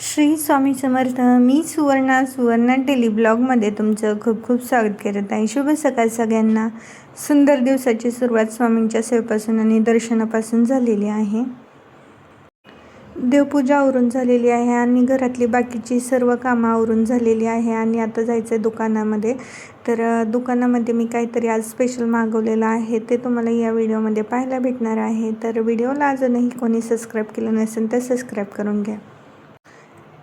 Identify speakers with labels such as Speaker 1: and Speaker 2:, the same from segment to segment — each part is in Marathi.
Speaker 1: श्री स्वामी समर्थ मी सुवर्णा सुवर्णा डेली ब्लॉगमध्ये तुमचं खूप खूप स्वागत करत आहे. शुभ सकाळ सगळ्यांना. सुंदर दिवसाची सुरुवात स्वामींच्या सेवेपासून आणि दर्शनापासून झालेली आहे. देवपूजा आवरून झालेली आहे आणि घरातली बाकीची सर्व कामं आवरून झालेली आहे आणि आता जायचं आहे दुकानामध्ये. तर दुकानामध्ये मी काहीतरी आज स्पेशल मागवलेलं आहे ते तुम्हाला या व्हिडिओमध्ये पाहायला भेटणार आहे. तर व्हिडिओला अजूनही कोणी सबस्क्राईब केलं नसेल तर सबस्क्राईब करून घ्या.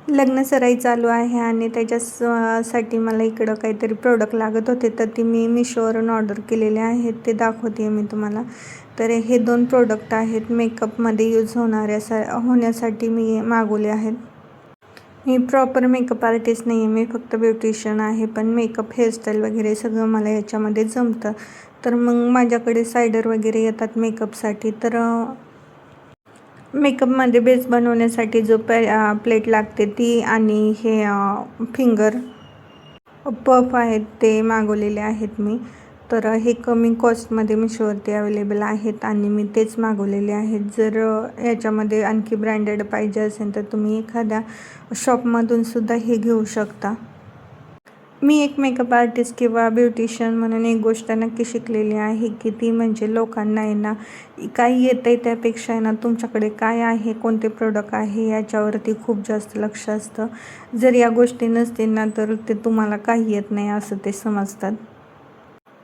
Speaker 1: लग्न सराई चालू आहे आणि त्याच्यासाठी मला इकडं काहीतरी प्रोडक्ट लागत होते तर ती मी मिशोवरून ऑर्डर केलेले आहेत ते दाखवते मी तुम्हाला. तर हे दोन प्रोडक्ट आहेत मेकअपमध्ये यूज होणाऱ्या सा होण्यासाठी मी मागवले आहेत. मी प्रॉपर मेकअप आर्टिस्ट नाही आहे मी फक्त ब्युटिशियन आहे पण मेकअप हेअरस्टाईल वगैरे सगळं मला याच्यामध्ये जमतं. तर मग माझ्याकडे सायडर वगैरे येतात मेकअपसाठी तर मेकअपमध्ये बेस बनवण्यासाठी जो पे प्लेट लागते ती आणि हे फिंगर पफ आहेत ते मागवलेले आहेत मी. तर हे कमी कॉस्टमध्ये मिशोवरती अवेलेबल आहेत आणि मी तेच मागवलेले आहेत. जर याच्यामध्ये आणखी ब्रँडेड पाहिजे असेल तर तुम्ही एखाद्या शॉपमधून सुद्धा हे घेऊ शकता. मी एक मेकअप आर्टिस्ट किंवा ब्युटिशियन म्हणून एक गोष्ट नक्की शिकलेली आहे की ती म्हणजे लोकांना आहे ना काही येतं आहे त्यापेक्षा आहे ना तुमच्याकडे काय आहे कोणते प्रोडक्ट आहे याच्यावरती खूप जास्त लक्ष असतं. जर या गोष्टी नसतील ना तर ते तुम्हाला काही येत नाही असं ते समजतात.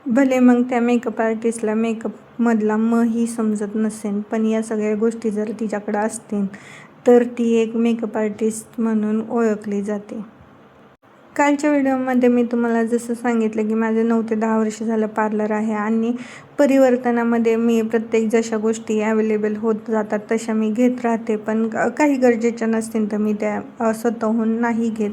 Speaker 1: भले मग त्या मेकअप आर्टिस्टला मेकअपमधला मही समजत नसेल पण या सगळ्या गोष्टी जर तिच्याकडं असतील तर ती एक मेकअप आर्टिस्ट म्हणून ओळखली जाते. कालच्या व्हिडिओमध्ये मी तुम्हाला जसं सांगितलं की माझं नऊ ते दहा वर्ष झालं पार्लर आहे आणि परिवर्तनामध्ये मी प्रत्येक जशा गोष्टी अवेलेबल होत जातात तशा मी घेत राहते. पण काही गरजेच्या नसतील तर मी त्या स्वतःहून नाही घेत.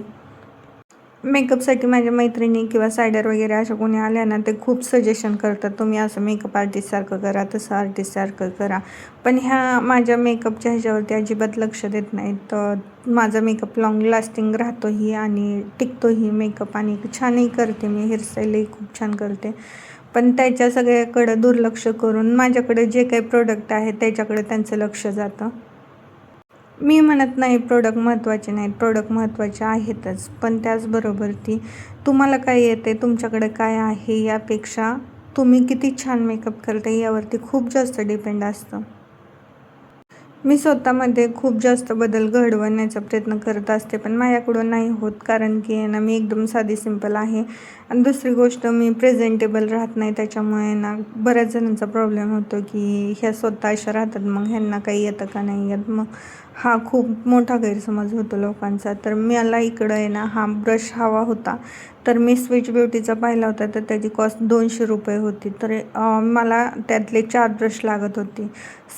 Speaker 1: मेकअपसाठी माझ्या मैत्रिणी किंवा सायडर वगैरे अशा कोणी आल्या ना ते खूप सजेशन करतात तुम्ही असं मेकअप आर्टिस्टसारखं करा तसं आर्टिस्टसारखं करा. पण ह्या माझ्या मेकअपच्या ह्याच्यावरती अजिबात लक्ष देत नाहीत. तर माझा मेकअप लॉंग लास्टिंग राहतोही आणि टिकतोही मेकअप आणि छानही करते मी हेअरस्टाईलही खूप छान करते. पण त्याच्या सगळ्याकडं दुर्लक्ष करून माझ्याकडे जे काही प्रोडक्ट आहे त्याच्याकडे त्यांचं लक्ष जातं. मी म्हणत नाही प्रोडक्ट महत्त्वाचे नाहीत प्रोडक्ट महत्त्वाचे आहेतच. पण त्याचबरोबर ती तुम्हाला काय येते तुमच्याकडे काय आहे यापेक्षा तुम्ही किती छान मेकअप करता यावरती खूप जास्त डिपेंड असतं. मी स्वतःमध्ये खूप जास्त बदल घडवण्याचा प्रयत्न करत असते पण माझ्याकडून नाही होत. कारण की आहे ना मी एकदम साधी सिंपल आहे. आणि दुसरी गोष्ट मी प्रेझेंटेबल राहत नाही. त्याच्यामुळे ना बऱ्याच जणांचा प्रॉब्लेम होतो की ह्या स्वतः अशा राहतात मग ह्यांना काही येतं का नाही येत मग हा खूप मोठा गैरसमज होतो लोकांचा. तर मला इकडं आहे ना हा ब्रश हवा होता. तर मी स्विच ब्युटीचा पाहिला होता तर त्याची कॉस्ट दोनशे रुपये होती. तर मला त्यातले चार ब्रश लागत होते.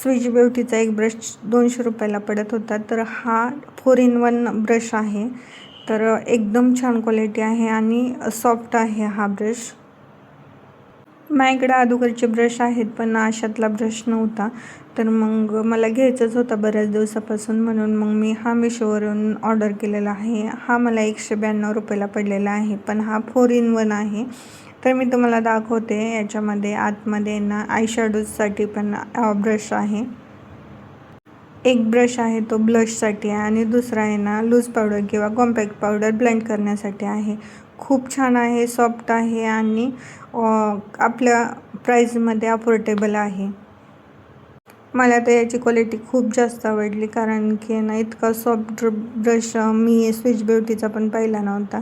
Speaker 1: स्विच ब्युटीचा एक ब्रश दोनशे रुपयाला पडत होता. तर हा फोर इन वन ब्रश आहे. तर एकदम छान क्वालिटी आहे आणि सॉफ्ट आहे हा ब्रश. माझ्याकडे अगोदरचे ब्रश आहेत पण अशातला ब्रश नव्हता. तर मग मला घ्यायचाच होता बऱ्याच दिवसापासून म्हणून मग मी हा मिशोवरून ऑर्डर केलेला आहे. हा मला एकशे ब्याण्णव रुपयाला पडलेला आहे पण हा फोर इन वन आहे. तर मी तुम्हाला दाखवते याच्यामध्ये आतमध्ये ना आयशॅडोजसाठी पण ब्रश आहे. एक ब्रश आहे तो ब्लशसाठी आहे. आणि दुसरा आहे ना लूज पावडर किंवा कॉम्पॅक्ट पावडर ब्लेंड करण्यासाठी आहे. खूप छान आहे सॉफ्ट आहे आणि आपल्या प्राईजमध्ये अफोर्डेबल आहे. मला तर याची क्वालिटी खूप जास्त आवडली कारण की ना इतका सॉफ्ट ब्रश मी स्विच ब्युटीचा पण पाहिला नव्हता.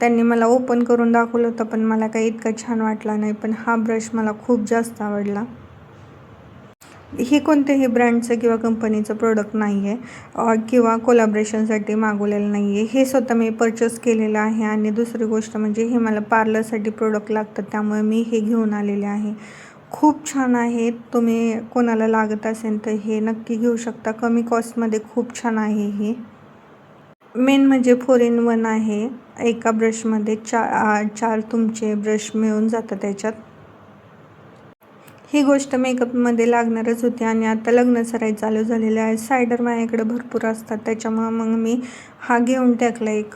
Speaker 1: त्यांनी मला ओपन करून दाखवलं होतं पण मला काही इतका छान वाटला नाही पण हा ब्रश मला खूप जास्त आवडला. हे कोणत्याही ब्रँडचं किंवा कंपनीचं प्रोडक्ट नाही आहे किंवा कोलॅबरेशनसाठी मागवलेलं नाही आहे हे स्वतः मी परचेस केलेलं आहे आणि दुसरी गोष्ट म्हणजे हे मला पार्लरसाठी प्रोडक्ट लागतात त्यामुळे मी हे घेऊन आलेले आहे. खूप छान आहे. तुम्ही कोणाला लागत असेल तर हे नक्की घेऊ शकता. कमी कॉस्टमध्ये खूप छान आहे हे. मेन म्हणजे फोर इन वन आहे. एका ब्रशमध्ये चा चार तुमचे ब्रश मिळून जातात त्याच्यात. ही गोष्ट मेकअपमध्ये लागणारच होती आणि आता लग्न सराई चालू झालेली आहे. सायडर माझ्याकडे भरपूर असतात त्याच्यामुळं मग मी हा घेऊन टाकला एक.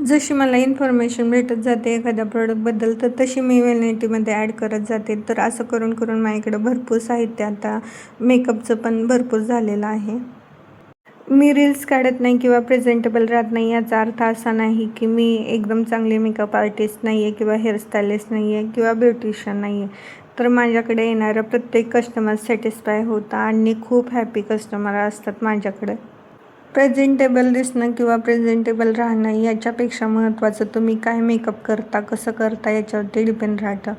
Speaker 1: जशी मला इन्फॉर्मेशन भेटत जाते एखाद्या प्रोडक्टबद्दल तर तशी मी वेलनेटीमध्ये ॲड करत जाते. तर असं करून करून माझ्याकडं भरपूर साहित्य आता मेकअपचं पण भरपूर झालेलं आहे. मी रील्स काढत नाही किंवा प्रेझेंटेबल राहत नाही याचा अर्थ असा नाही की मी एकदम चांगली मेकअप आर्टिस्ट नाही आहे किंवा हेअरस्टायलिस्ट नाही आहे किंवा ब्युटिशियन नाही आहे तर माझ्याकडे येणारं प्रत्येक कस्टमर सॅटिस्फाय होतं आणि खूप हॅपी कस्टमर असतात माझ्याकडे. प्रेझेंटेबल दिसणं किंवा प्रेझेंटेबल राहणं याच्यापेक्षा महत्त्वाचं तुम्ही काय मेकअप करता कसं करता याच्यावरती डिपेंड राहतं.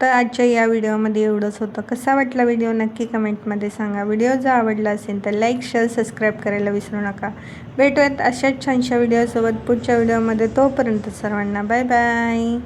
Speaker 1: तर आजच्या या व्हिडिओमध्ये एवढंच होतं. कसा वाटला व्हिडिओ नक्की कमेंटमध्ये सांगा. व्हिडिओ जर आवडला असेल तर लाईक शेअर सबस्क्राईब करायला विसरू नका. भेटूयात अशाच छानशा व्हिडिओसोबत पुढच्या व्हिडिओमध्ये. तोपर्यंत सर्वांना बाय बाय.